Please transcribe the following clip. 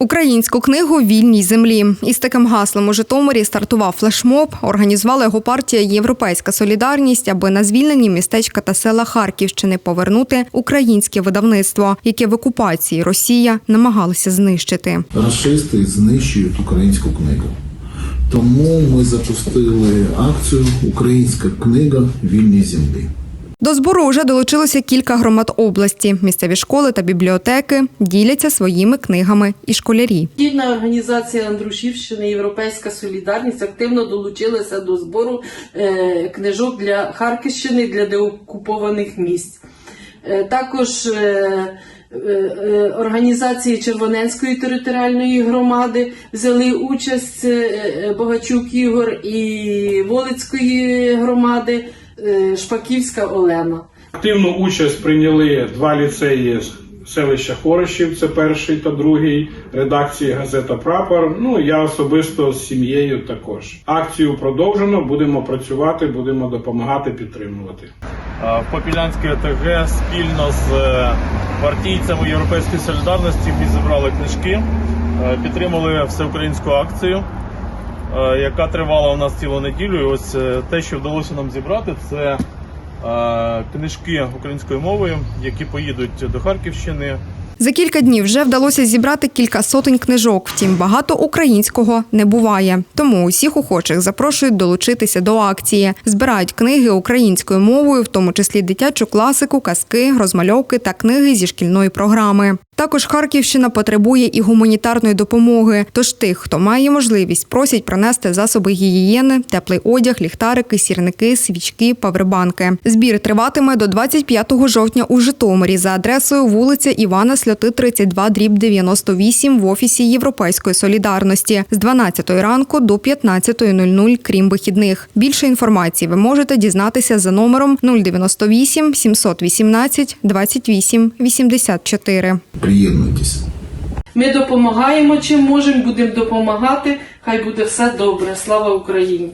Українську книгу Вільній землі із таким гаслом у Житомирі стартував флешмоб. Організувала його партія Європейська Солідарність, аби на звільнені містечка та села Харківщини повернути українське видавництво, яке в окупації Росія намагалася знищити. Рашисти знищують українську книгу. Тому ми запустили акцію Українська книга вільній землі. До збору вже долучилося кілька громад області. Місцеві школи та бібліотеки діляться своїми книгами і школярі. Дільна організація Андрушівщини Європейська Солідарність активно долучилася до збору е, книжок для Харківщини для деокупованих місць. Е, також е, організації Червоненської територіальної громади взяли участь Богачук Ігор і Волицької громади Шпаківська Олена. Активну участь прийняли два ліцеї з селища Хорошів, це перший та другий, редакції газета Прапор. Ну я особисто з сім'єю також. Акцію продовжено, будемо працювати, будемо допомагати, підтримувати. Е, в Попілянській ОТГ спільно з е, партійцями Європейської солідарності ми зібрали книжки, е, підтримали всеукраїнську акцію, е, яка тривала у нас цілу неділю. І ось е, те, що вдалося нам зібрати, це е, книжки українською мовою, які поїдуть до Харківщини. За кілька днів вже вдалося зібрати кілька сотень книжок. Втім, багато українського не буває. Тому усіх охочих запрошують долучитися до акції. Збирають книги українською мовою, в тому числі дитячу класику, казки, розмальовки та книги зі шкільної програми. Також Харківщина потребує і гуманітарної допомоги. Тож тих, хто має можливість, просять принести засоби гігієни, теплий одяг, ліхтарики, сірники, свічки, павербанки. Збір триватиме до 25 жовтня у Житомирі за адресою вулиця Івана Сльоти, 32, дріб 98 в офісі Європейської солідарності з 12 ранку до 15.00, крім вихідних. Більше інформації ви можете дізнатися за номером 098 718 28 84. Приєднуйтесь. Ми допомагаємо чим можемо, будемо допомагати. Хай буде все добре. Слава Україні!